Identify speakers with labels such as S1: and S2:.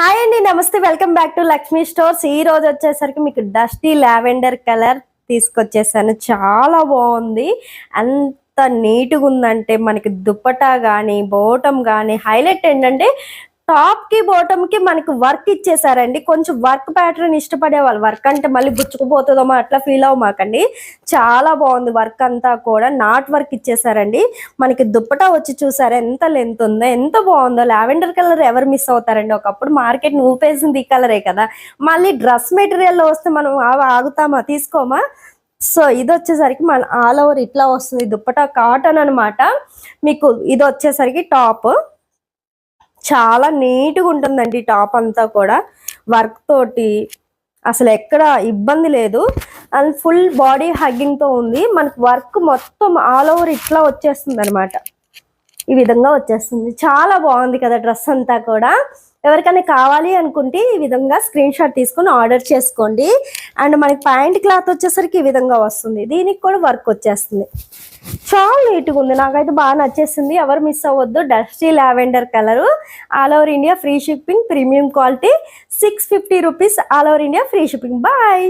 S1: Hi అండి నమస్తే. Welcome back to Lakshmi stores ఈ రోజు వచ్చేసరికి మీకు డస్టీ లావెండర్ కలర్ తీసుకొచ్చేసాను. చాలా బాగుంది. అంత నీట్గా ఉందంటే మనకి దుప్పటా కానీ బోటం కానీ హైలైట్ ఏంటంటే టాప్కి బాటమ్కి మనకి వర్క్ ఇచ్చేసారండి. కొంచెం వర్క్ ప్యాటర్న్ ఇష్టపడే వాళ్ళు వర్క్ అంటే మళ్ళీ గుచ్చుకుపోతుందో అట్లా ఫీల్ అవ్వమాకండి చాలా బాగుంది వర్క్ అంతా కూడా. నాట్ వర్క్ ఇచ్చేసారండి. మనకి దుప్పటా వచ్చి చూసారా ఎంత లెంత్ ఉందో ఎంత బాగుందో. లావెండర్ కలర్ ఎవరు మిస్ అవుతారండి? ఒకప్పుడు మార్కెట్ ఊపేసింది ఈ కలరే కదా. మళ్ళీ డ్రెస్ మెటీరియల్లో వస్తే మనం ఆగుతామా? తీసుకోమా? సో ఇది వచ్చేసరికి మన ఆల్ ఓవర్ ఇట్లా వస్తుంది. దుప్పటా కాటన్ అనమాట మీకు ఇది వచ్చేసరికి టాప్ చాలా నీట్గా ఉంటుందండి టాప్ అంతా కూడా. వర్క్ తోటి అసలు ఎక్కడ ఇబ్బంది లేదు. అండ్ ఫుల్ బాడీ హగ్గింగ్తో ఉంది. మనకు వర్క్ మొత్తం ఆల్ ఓవర్ ఇట్లా వచ్చేస్తుంది అనమాట ఈ విధంగా వచ్చేస్తుంది. చాలా బాగుంది కదా డ్రెస్ అంతా కూడా. ఎవరికైనా కావాలి అనుకుంటే ఈ విధంగా స్క్రీన్ షాట్ తీసుకొని ఆర్డర్ చేసుకోండి. అండ్ మనకి ప్యాంట్ క్లాత్ వచ్చేసరికి ఈ విధంగా వస్తుంది. దీనికి కూడా వర్క్ వచ్చేస్తుంది. చాలా నీట్గా ఉంది. నాకైతే బాగా నచ్చేసింది. ఎవరు మిస్ అవ్వద్దు. Dusty lavender colour all over India free shipping premium quality six fifty rupees all over India free shipping bye